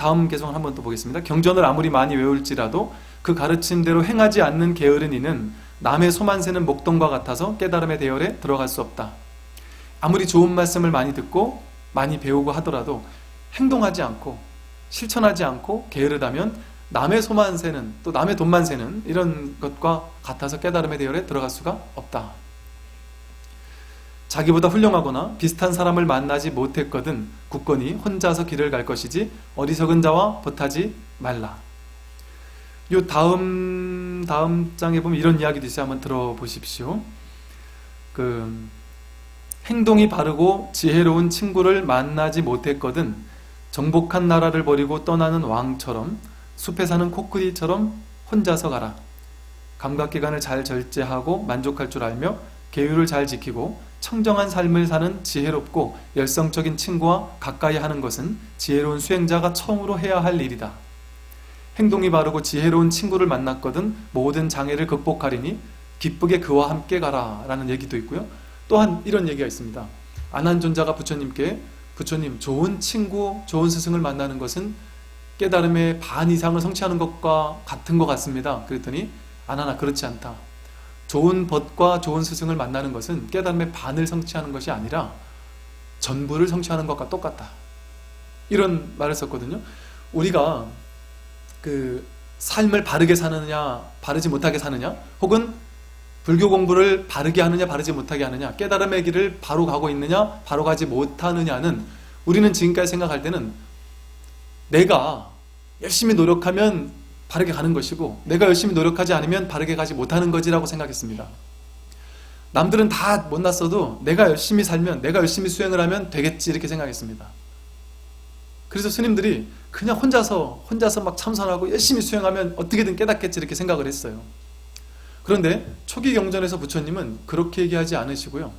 다음 개성을 한번 또 보겠습니다. 경전을 아무리 많이 외울지라도 그 가르친 대로 행하지 않는 게으른 이는 남의 소만 세는 목동과 같아서 깨달음의 대열에 들어갈 수 없다. 아무리 좋은 말씀을 많이 듣고 많이 배우고 하더라도 행동하지 않고 실천하지 않고 게으르다면 남의 소만 세는 또 남의 돈만 세는 이런 것과 같아서 깨달음의 대열에 들어갈 수가 없다. 자기보다 훌륭하거나 비슷한 사람을 만나지 못했거든 굳건히 혼자서 길을 갈 것이지 어리석은 자와 벗하지 말라. 요 다음 다음 장에 보면 이런 이야기도 있어요. 한번 들어보십시오. 그 행동이 바르고 지혜로운 친구를 만나지 못했거든 정복한 나라를 버리고 떠나는 왕처럼 숲에 사는 코끼리처럼 혼자서 가라. 감각 기관을 잘 절제하고 만족할 줄 알며 계율을 잘 지키고 청정한 삶을 사는 지혜롭고 열성적인 친구와 가까이 하는 것은 지혜로운 수행자가 처음으로 해야 할 일이다. 행동이 바르고 지혜로운 친구를 만났거든 모든 장애를 극복하리니 기쁘게 그와 함께 가라 라는 얘기도 있고요. 또한 이런 얘기가 있습니다. 안한존자가 부처님께 부처님 좋은 친구, 좋은 스승을 만나는 것은 깨달음의 반 이상을 성취하는 것과 같은 것 같습니다. 그랬더니 안하나 그렇지 않다. 좋은 벗과 좋은 스승을 만나는 것은 깨달음의 반을 성취하는 것이 아니라 전부를 성취하는 것과 똑같다. 이런 말을 썼거든요. 우리가 그 삶을 바르게 사느냐, 바르지 못하게 사느냐, 혹은 불교 공부를 바르게 하느냐, 바르지 못하게 하느냐, 깨달음의 길을 바로 가고 있느냐, 바로 가지 못하느냐는 우리는 지금까지 생각할 때는 내가 열심히 노력하면 바르게 가는 것이고 내가 열심히 노력하지 않으면 바르게 가지 못하는 거지라고 생각했습니다. 남들은 다 못났어도 내가 열심히 살면 내가 열심히 수행을 하면 되겠지 이렇게 생각했습니다. 그래서 스님들이 그냥 혼자서 혼자서 막 참선하고 열심히 수행하면 어떻게든 깨닫겠지 이렇게 생각을 했어요. 그런데 초기 경전에서 부처님은 그렇게 얘기하지 않으시고요.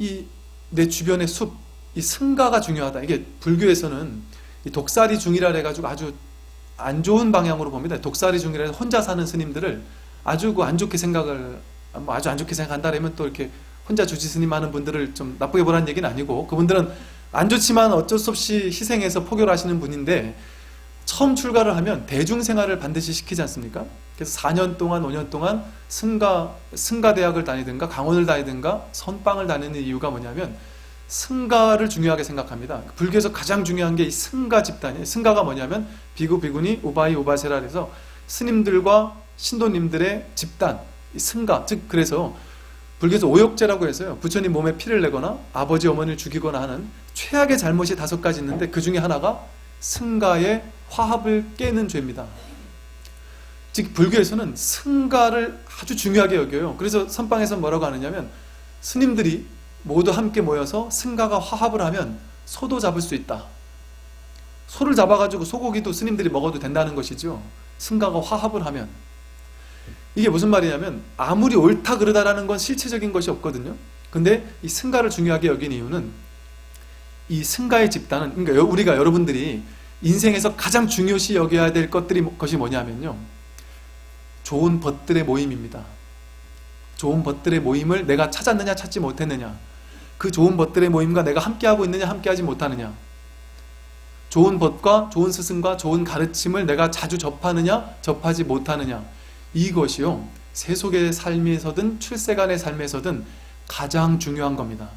이 내 주변의 숲, 이 승가가 중요하다. 이게 불교에서는 이 독사리 중이라 해가지고 아주 안 좋은 방향으로 봅니다. 독사리 중이라 혼자 사는 스님들을 아주 그 안 좋게 생각을 뭐 아주 안 좋게 생각한다면 또 이렇게 혼자 주지 스님 하는 분들을 좀 나쁘게 보라는 얘기는 아니고 그분들은 안 좋지만 어쩔 수 없이 희생해서 포교를 하시는 분인데 처음 출가를 하면 대중 생활을 반드시 시키지 않습니까? 그래서 4년 동안 5년 동안 승가 승가 대학을 다니든가 강원을 다니든가 선방을 다니는 이유가 뭐냐면 승가를 중요하게 생각합니다. 불교에서 가장 중요한 게 이 승가 집단이에요. 승가가 뭐냐면 비구 비구니 우바이 우바세라 해서 스님들과 신도님들의 집단, 이 승가 즉 그래서 불교에서 오욕죄라고 해서요. 부처님 몸에 피를 내거나 아버지 어머니를 죽이거나 하는 최악의 잘못이 다섯 가지 있는데 그 중에 하나가 승가의 화합을 깨는 죄입니다. 즉 불교에서는 승가를 아주 중요하게 여겨요. 그래서 선방에서 뭐라고 하느냐면 스님들이 모두 함께 모여서 승가가 화합을 하면 소도 잡을 수 있다. 소를 잡아가지고 소고기도 스님들이 먹어도 된다는 것이죠. 승가가 화합을 하면. 이게 무슨 말이냐면 아무리 옳다 그르다라는 건 실체적인 것이 없거든요. 근데 이 승가를 중요하게 여긴 이유는 이 승가의 집단은 그러니까 우리가 여러분들이 인생에서 가장 중요시 여겨야 될 것들이 것이 뭐냐면요. 좋은 벗들의 모임입니다. 좋은 벗들의 모임을 내가 찾았느냐 찾지 못했느냐. 그 좋은 벗들의 모임과 내가 함께하고 있느냐 함께하지 못하느냐. 좋은 벗과 좋은 스승과 좋은 가르침을 내가 자주 접하느냐 접하지 못하느냐. 이것이요. 세속의 삶에서든 출세간의 삶에서든 가장 중요한 겁니다.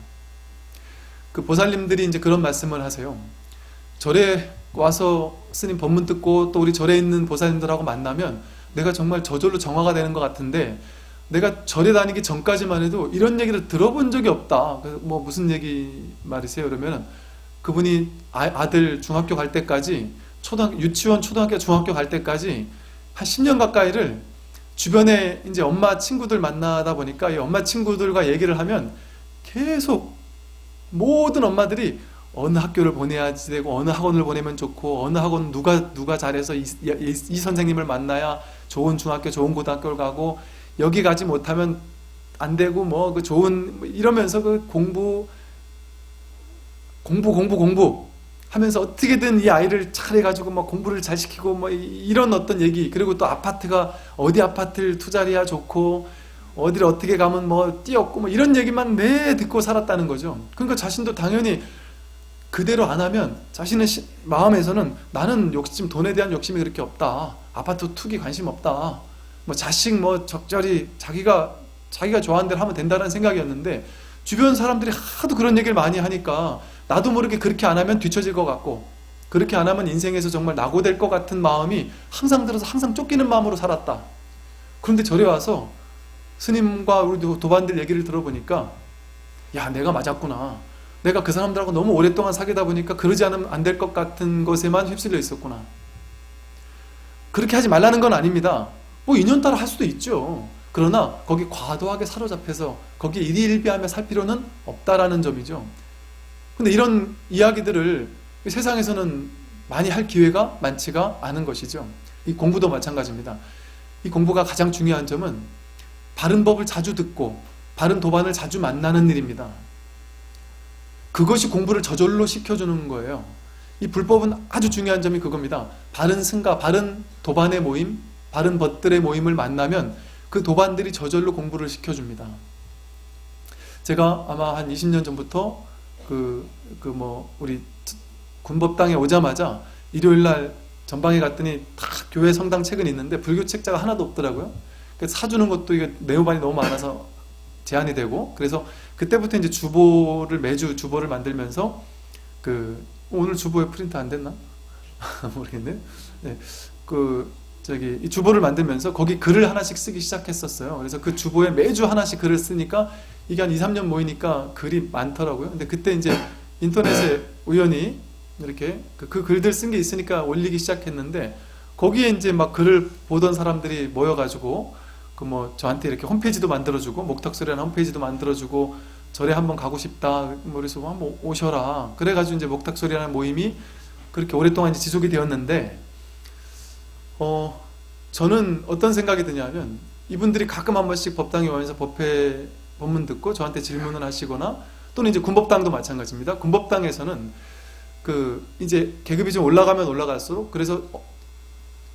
그 보살님들이 이제 그런 말씀을 하세요. 절에 와서 스님 법문 듣고 또 우리 절에 있는 보살님들하고 만나면 내가 정말 저절로 정화가 되는 것 같은데 내가 절에 다니기 전까지만 해도 이런 얘기를 들어본 적이 없다. 뭐 무슨 얘기 말이세요? 그러면 그분이 아, 들 중학교 갈 때까지 초등 유치원, 초등학교, 중학교 갈 때까지 한 10년 가까이를 주변에 이제 엄마 친구들 만나다 보니까 이 엄마 친구들과 얘기를 하면 계속 모든 엄마들이 어느 학교를 보내야지 되고 어느 학원을 보내면 좋고 어느 학원 누가 누가 잘해서 이, 이, 이 선생님을 만나야 좋은 중학교 좋은 고등학교를 가고 여기 가지 못하면 안 되고 뭐 그 좋은 이러면서 그 공부 공부 공부 공부 하면서 어떻게든 이 아이를 차려 가지고 뭐 공부를 잘 시키고 뭐 이런 어떤 얘기 그리고 또 아파트가 어디 아파트를 투자해야 좋고 어디를 어떻게 가면 뭐 뛰었고 뭐 이런 얘기만 매 듣고 살았다는 거죠. 그러니까 자신도 당연히 그대로 안 하면 자신의 시- 마음에서는 나는 욕심 돈에 대한 욕심이 그렇게 없다. 아파트 투기 관심 없다. 뭐 자식 뭐 적절히 자기가 자기가 좋아하는 대로 하면 된다는 생각이었는데 주변 사람들이 하도 그런 얘기를 많이 하니까 나도 모르게 그렇게 안 하면 뒤처질 것 같고 그렇게 안 하면 인생에서 정말 낙오될 것 같은 마음이 항상 들어서 항상 쫓기는 마음으로 살았다. 그런데 절에 와서 스님과 우리 도- 도반들 얘기를 들어보니까 야 내가 맞았구나. 내가 그 사람들하고 너무 오랫동안 사귀다 보니까 그러지 않으면 안 될 것 같은 것에만 휩쓸려 있었구나. 그렇게 하지 말라는 건 아닙니다. 뭐 인연 따라 할 수도 있죠. 그러나 거기 과도하게 사로잡혀서 거기에 일희일비하며 살 필요는 없다라는 점이죠. 근데 이런 이야기들을 세상에서는 많이 할 기회가 많지가 않은 것이죠. 이 공부도 마찬가지입니다. 이 공부가 가장 중요한 점은 바른 법을 자주 듣고 바른 도반을 자주 만나는 일입니다. 그것이 공부를 저절로 시켜주는 거예요. 이 불법은 아주 중요한 점이 그겁니다. 바른 승가, 바른 도반의 모임, 바른 벗들의 모임을 만나면 그 도반들이 저절로 공부를 시켜줍니다. 제가 아마 한 20년 전부터 그, 그 뭐, 우리 군법당에 오자마자 일요일 날 전방에 갔더니 다 교회 성당 책은 있는데 불교 책자가 하나도 없더라고요. 그래서 사주는 것도 이게 네오반이 너무 많아서 제한이 되고 그래서 그때부터 이제 주보를 매주 주보를 만들면서 그 오늘 주보에 프린트 안 됐나 모르겠네. 네, 그 저기 이 주보를 만들면서 거기 글을 하나씩 쓰기 시작했었어요. 그래서 그 주보에 매주 하나씩 글을 쓰니까 이게 한 2, 3년 모이니까 글이 많더라고요. 근데 그때 이제 인터넷에 우연히 이렇게 그, 그 글들 쓴 게 있으니까 올리기 시작했는데 거기에 이제 막 글을 보던 사람들이 모여가지고 그 뭐 저한테 이렇게 홈페이지도 만들어주고 목탁소리라는 홈페이지도 만들어주고 절에 한번 가고 싶다 뭐 그래서 한번 오셔라 그래가지고 이제 목탁소리라는 모임이 그렇게 오랫동안 지속이 되었는데 어 저는 어떤 생각이 드냐면 이분들이 가끔 한 번씩 법당에 와서 법회 법문 듣고 저한테 질문을 하시거나 또는 이제 군법당도 마찬가지입니다. 군법당에서는 그 이제 계급이 좀 올라가면 올라갈수록 그래서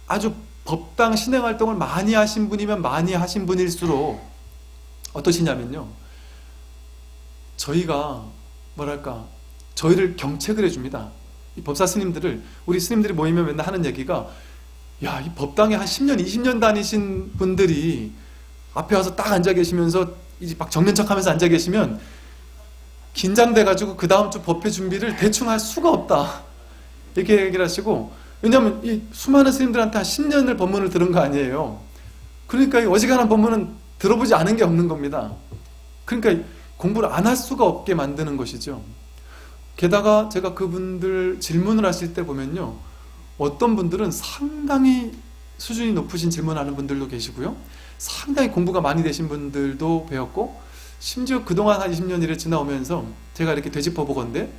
아주 법당 신행 활동을 많이 하신 분이면 많이 하신 분일수록 어떠시냐면요. 저희가 뭐랄까 저희를 경책을 해줍니다. 이 법사 스님들을 우리 스님들이 모이면 맨날 하는 얘기가 야 이 법당에 한 10년 20년 다니신 분들이 앞에 와서 딱 앉아 계시면서 이제 막 정면 척하면서 앉아 계시면 긴장돼 가지고 그 다음 주 법회 준비를 대충 할 수가 없다 이렇게 얘기를 하시고 왜냐하면 이 수많은 스님들한테 한 10년을 법문을 들은 거 아니에요. 그러니까 이 어지간한 법문은 들어보지 않은 게 없는 겁니다. 그러니까 공부를 안 할 수가 없게 만드는 것이죠. 게다가 제가 그분들 질문을 하실 때 보면요. 어떤 분들은 상당히 수준이 높으신 질문하는 분들도 계시고요. 상당히 공부가 많이 되신 분들도 배웠고, 심지어 그동안 한 20년 일을 지나오면서 제가 이렇게 되짚어 보건데,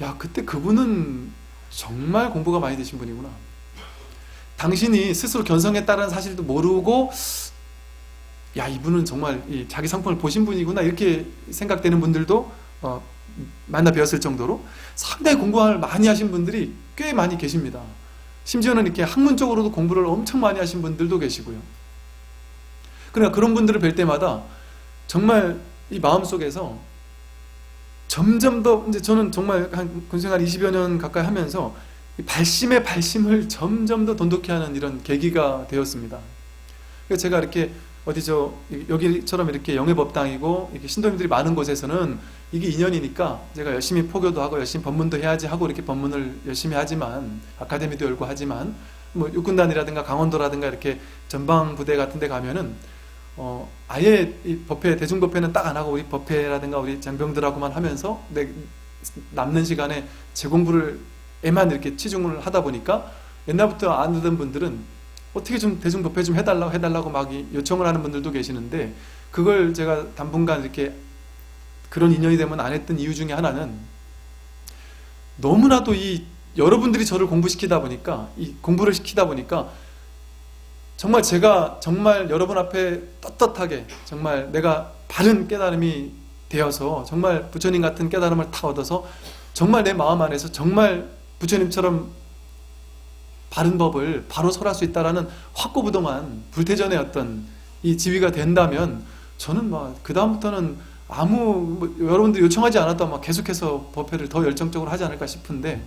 야, 그때 그분은 정말 공부가 많이 되신 분이구나. 당신이 스스로 견성했다는 사실도 모르고, 야, 이분은 정말 이 자기 상품을 보신 분이구나. 이렇게 생각되는 분들도 어, 만나 뵈었을 정도로 상당히 공부를 많이 하신 분들이 꽤 많이 계십니다. 심지어는 이렇게 학문적으로도 공부를 엄청 많이 하신 분들도 계시고요. 그러니까 그런 분들을 뵐 때마다 정말 이 마음속에서 점점 더 이제 저는 정말 한 군생활 20여 년 가까이 하면서 이 발심의 발심을 점점 더 돈독히 하는 이런 계기가 되었습니다. 제가 이렇게 어디 저 여기처럼 이렇게 영해법당이고 이렇게 신도님들이 많은 곳에서는 이게 인연이니까 제가 열심히 포교도 하고 열심히 법문도 해야지 하고 이렇게 법문을 열심히 하지만 아카데미도 열고 하지만 뭐 육군단이라든가 강원도라든가 이렇게 전방 부대 같은 데 가면은 어 아예 이 법회 대중 법회는 딱 안 하고 우리 법회라든가 우리 장병들하고만 하면서 내 남는 시간에 제 공부를에만 이렇게 치중을 하다 보니까 옛날부터 안 듣던 분들은 어떻게 좀 대중 법회 좀 해달라고 해달라고 막 이- 요청을 하는 분들도 계시는데 그걸 제가 당분간 이렇게 그런 인연이 되면 안 했던 이유 중에 하나는 너무나도 이 여러분들이 저를 공부시키다 보니까 이 공부를 시키다 보니까 정말 제가 정말 여러분 앞에 떳떳하게 정말 내가 바른 깨달음이 되어서 정말 부처님 같은 깨달음을 다 얻어서 정말 내 마음 안에서 정말 부처님처럼 바른 법을 바로 설할 수 있다라는 확고부동한 불태전의 어떤 이 지위가 된다면 저는 뭐그 다음부터는 아무 뭐 여러분들이 요청하지 않아도 아마 계속해서 법회를 더 열정적으로 하지 않을까 싶은데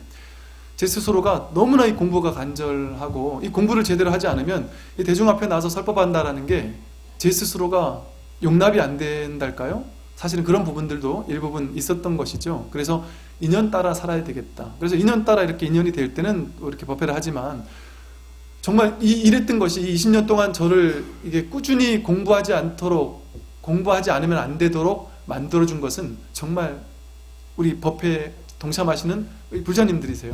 제 스스로가 너무나 이 공부가 간절하고 이 공부를 제대로 하지 않으면 이 대중 앞에 나와서 설법한다라는 게 제 스스로가 용납이 안 된달까요? 사실은 그런 부분들도 일부분 있었던 것이죠. 그래서 인연 따라 살아야 되겠다. 그래서 인연 따라 이렇게 인연이 될 때는 이렇게 법회를 하지만 정말 이 이랬던 것이 20년 동안 저를 이게 꾸준히 공부하지 않도록 공부하지 않으면 안 되도록 만들어 준 것은 정말 우리 법회에 동참하시는 불자님들이세요.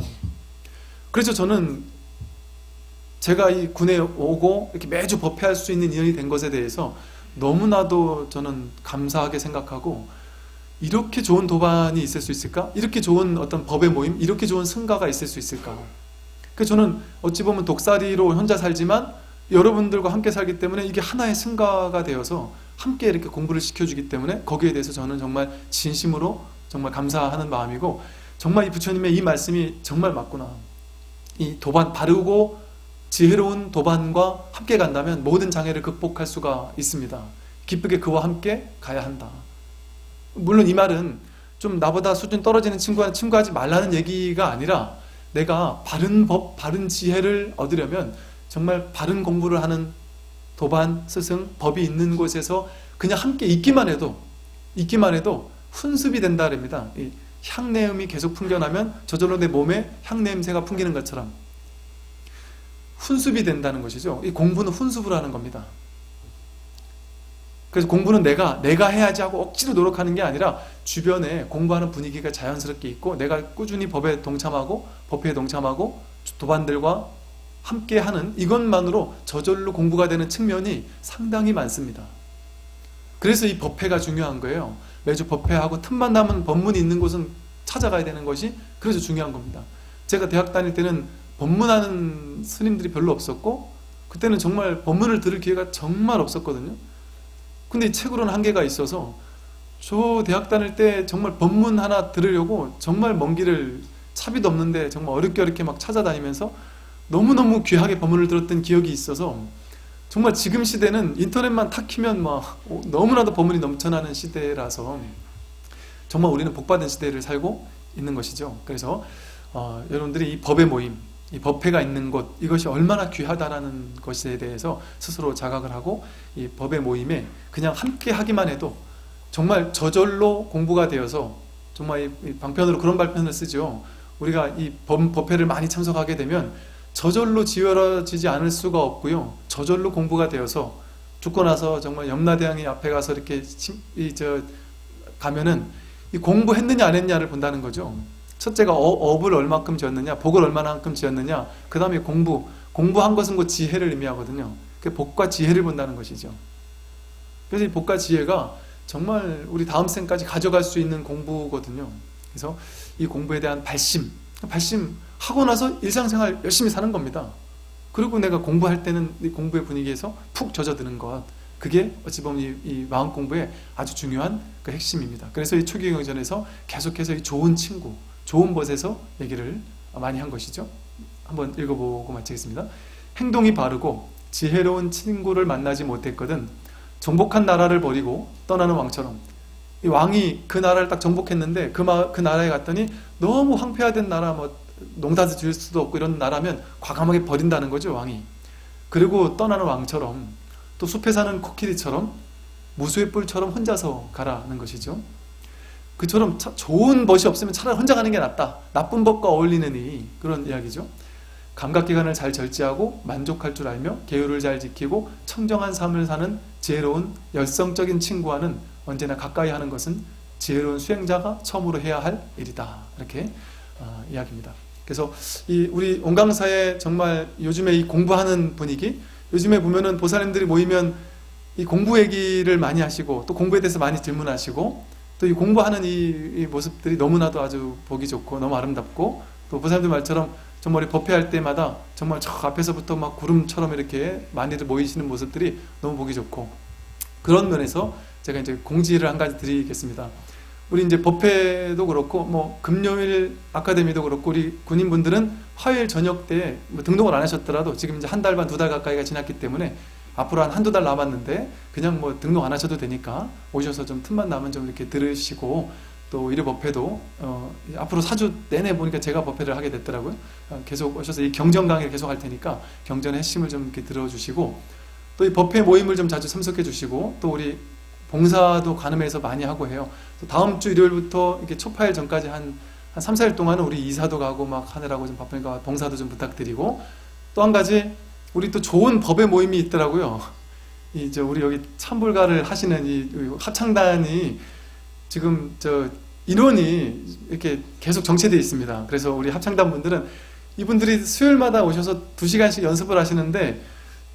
그래서 저는 제가 이 군에 오고 이렇게 매주 법회할 수 있는 인연이 된 것에 대해서 너무나도 저는 감사하게 생각하고 이렇게 좋은 도반이 있을 수 있을까? 이렇게 좋은 어떤 법의 모임, 이렇게 좋은 승가가 있을 수 있을까? 그 저는 어찌 보면 독사리로 혼자 살지만 여러분들과 함께 살기 때문에 이게 하나의 승가가 되어서 함께 이렇게 공부를 시켜주기 때문에 거기에 대해서 저는 정말 진심으로 정말 감사하는 마음이고 정말 이 부처님의 이 말씀이 정말 맞구나. 이 도반 바르고 지혜로운 도반과 함께 간다면 모든 장애를 극복할 수가 있습니다. 기쁘게 그와 함께 가야 한다. 물론 이 말은 좀 나보다 수준 떨어지는 친구와 친구하지 말라는 얘기가 아니라 내가 바른 법, 바른 지혜를 얻으려면 정말 바른 공부를 하는 도반, 스승, 법이 있는 곳에서 그냥 함께 있기만 해도 있기만 해도 훈습이 된다 그럽니다. 이 향내음이 계속 풍겨나면 저절로 내 몸에 향냄새가 풍기는 것처럼 훈습이 된다는 것이죠. 이 공부는 훈습을 하는 겁니다. 그래서 공부는 내가 내가 해야지 하고 억지로 노력하는 게 아니라 주변에 공부하는 분위기가 자연스럽게 있고 내가 꾸준히 법에 동참하고 법회에 동참하고 도반들과 함께 하는 이것만으로 저절로 공부가 되는 측면이 상당히 많습니다. 그래서 이 법회가 중요한 거예요. 매주 법회하고 틈만 나면 법문이 있는 곳은 찾아가야 되는 것이 그래서 중요한 겁니다. 제가 대학 다닐 때는 법문하는 스님들이 별로 없었고 그때는 정말 법문을 들을 기회가 정말 없었거든요. 근데 이 책으로는 한계가 있어서 저 대학 다닐 때 정말 법문 하나 들으려고 정말 먼 길을 차비도 없는데 정말 어렵게 어렵게 막 찾아다니면서 너무너무 귀하게 법문을 들었던 기억이 있어서 정말 지금 시대는 인터넷만 탁 키면 막 너무나도 법문이 넘쳐나는 시대라서 정말 우리는 복받은 시대를 살고 있는 것이죠. 그래서 어, 여러분들이 이 법의 모임, 이 법회가 있는 곳 이것이 얼마나 귀하다라는 것에 대해서 스스로 자각을 하고 이 법의 모임에 그냥 함께 하기만 해도 정말 저절로 공부가 되어서 정말 이 방편으로 그런 발편을 쓰죠. 우리가 이 법, 법회를 많이 참석하게 되면 저절로 지어지지 않을 수가 없고요. 저절로 공부가 되어서 죽고 나서 정말 염라대왕이 앞에 가서 이렇게 이 저 가면은 이 공부했느냐 안 했느냐를 본다는 거죠. 첫째가 어, 업을 얼마큼 지었느냐, 복을 얼마만큼 지었느냐, 그 다음에 공부, 공부한 것은 그 지혜를 의미하거든요. 그 복과 지혜를 본다는 것이죠. 그래서 이 복과 지혜가 정말 우리 다음 생까지 가져갈 수 있는 공부거든요. 그래서 이 공부에 대한 발심, 발심 하고 나서 일상생활 열심히 사는 겁니다. 그리고 내가 공부할 때는 이 공부의 분위기에서 푹 젖어드는 것, 그게 어찌 보면 이, 이 마음 공부의 아주 중요한 그 핵심입니다. 그래서 이 초기 경전에서 계속해서 이 좋은 친구, 좋은 곳에서 얘기를 많이 한 것이죠. 한번 읽어보고 마치겠습니다. 행동이 바르고 지혜로운 친구를 만나지 못했거든 정복한 나라를 버리고 떠나는 왕처럼 이 왕이 그 나라를 딱 정복했는데 그, 마, 그 나라에 갔더니 너무 황폐화된 나라 뭐 농사도 지을 수도 없고 이런 나라면 과감하게 버린다는 거죠 왕이 그리고 떠나는 왕처럼 또 숲에 사는 코끼리처럼 무수의 뿔처럼 혼자서 가라는 것이죠 그처럼 좋은 벗이 없으면 차라리 혼자 가는 게 낫다. 나쁜 법과 어울리느니 그런 이야기죠. 감각기관을 잘 절제하고 만족할 줄 알며 계율을 잘 지키고 청정한 삶을 사는 지혜로운 열성적인 친구와는 언제나 가까이 하는 것은 지혜로운 수행자가 처음으로 해야 할 일이다. 이렇게 어, 이야기입니다. 그래서 이 우리 온강사에 정말 요즘에 이 공부하는 분위기, 요즘에 보면은 보살님들이 모이면 이 공부 얘기를 많이 하시고 또 공부에 대해서 많이 질문하시고 또 이 공부하는 이, 이, 모습들이 너무나도 아주 보기 좋고 너무 아름답고 또 보살님들 말처럼 정말 법회할 때마다 정말 저 앞에서부터 막 구름처럼 이렇게 많이들 모이시는 모습들이 너무 보기 좋고 그런 면에서 제가 이제 공지를 한 가지 드리겠습니다. 우리 이제 법회도 그렇고 뭐 금요일 아카데미도 그렇고 우리 군인분들은 화요일 저녁 때 뭐 등록을 안 하셨더라도 지금 이제 한 달 반 두 달 가까이가 지났기 때문에 앞으로 한 한두 달 남았는데 그냥 뭐 등록 안 하셔도 되니까 오셔서 좀 틈만 나면 좀 이렇게 들으시고 또 의료 법회도 어, 앞으로 4주 내내 보니까 제가 법회를 하게 됐더라고요. 어, 계속 오셔서 이 경전 강의를 계속 할 테니까 경전의 핵심을 좀 이렇게 들어주시고 또 이 법회 모임을 좀 자주 참석해 주시고 또 우리 봉사도 관음해서 많이 하고 해요. 또 다음 주 일요일부터 이렇게 초파일 전까지 한, 한 3, 4일 동안은 우리 이사도 가고 막 하느라고 좀 바쁘니까 봉사도 좀 부탁드리고 또 한 가지 우리 또 좋은 법회 모임이 있더라고요. 이제 우리 여기 참불가를 하시는 이 합창단이 지금 저 인원이 이렇게 계속 정체되어 있습니다. 그래서 우리 합창단 분들은 이분들이 수요일마다 오셔서 두 시간씩 연습을 하시는데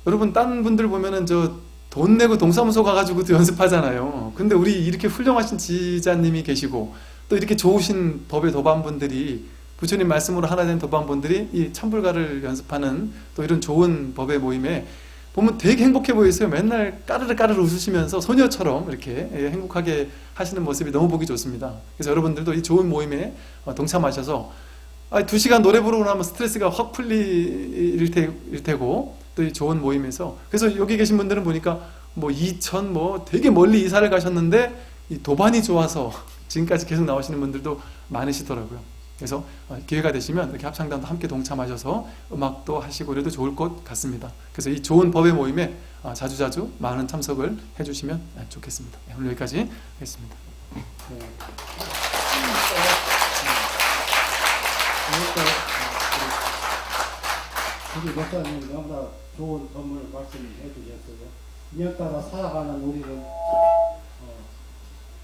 여러분 딴 분들 보면은 저 돈 내고 동사무소 가가지고도 연습하잖아요. 근데 우리 이렇게 훌륭하신 지자님이 계시고 또 이렇게 좋으신 법의 도반분들이 부처님 말씀으로 하나 된 도반분들이 이 참불가를 연습하는 또 이런 좋은 법의 모임에 보면 되게 행복해 보이세요. 맨날 까르르 까르르 웃으시면서 소녀처럼 이렇게 예, 행복하게 하시는 모습이 너무 보기 좋습니다. 그래서 여러분들도 이 좋은 모임에 어, 동참하셔서 아, 두 시간 노래 부르고 나면 스트레스가 확 풀릴 테고 또이 좋은 모임에서 그래서 여기 계신 분들은 보니까 뭐 이천 뭐 되게 멀리 이사를 가셨는데 이 도반이 좋아서 지금까지 계속 나오시는 분들도 많으시더라고요. 그래서 어, 기회가 되시면 이렇게 합창단도 함께 동참하셔서 음악도 하시고 그래도 좋을 것 같습니다. 그래서 이 좋은 법의 모임에 어, 자주자주 많은 참석을 해주시면 아, 좋겠습니다. 네, 오늘 여기까지 하겠습니다. 우리 목사님 너무나 좋은 선물 말씀해 주셨어요. 인연 따라 살아가는 우리는 어,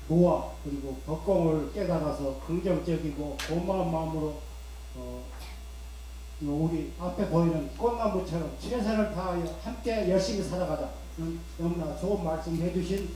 노아 그리고 법공을 깨달아서 긍정적이고 고마운 마음으로 어, 우리 앞에 보이는 꽃나무처럼 최선을 다하여 함께 열심히 살아가자. 음, 너무나 좋은 말씀 해 주신